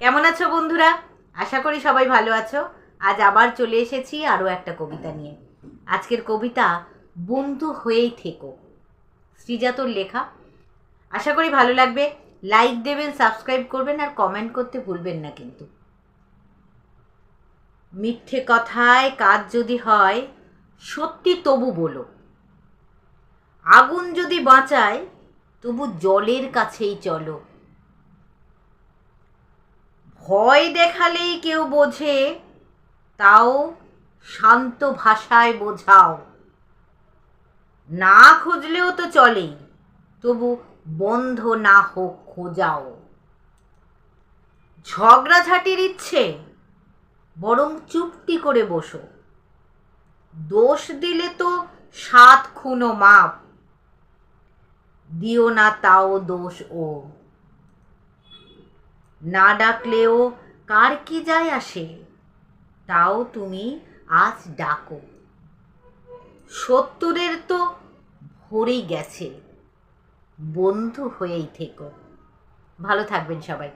কেমন আছো বন্ধুরা? আশা করি সবাই ভালো আছো। আজ আবার চলে এসেছি আরও একটা কবিতা নিয়ে। আজকের কবিতা বন্ধু হয়েই থেকো। শ্রীজাতর লেখা। আশা করি ভালো লাগবে। লাইক দেবেন, সাবস্ক্রাইব করবেন আর কমেন্ট করতে ভুলবেন না কিন্তু। মিথ্যে কথায় কাজ যদি হয়, সত্যি তবু বলো। আগুন যদি বাঁচায়, তবু জলের কাছেই চলো। ভয় দেখালেই কেউ বোঝে, তাও শান্ত ভাষায় বোঝাও। না খুঁজলেও তো চলেই তবু বন্ধ না হোক খোঁজাও। ঝগড়াঝাটির ইচ্ছে, বরং চুপটি করে বসো। দোষ দিলে তো সাত খুনো মাপ, দিও না তাও দোষ ও। না ডাকলেও কার কি যায় আসে? তাও তুমি আজ ডাকো। সত্তরের তো ভরেই গেছে। বন্ধু হয়েই থেকো। ভালো থাকবেন সবাই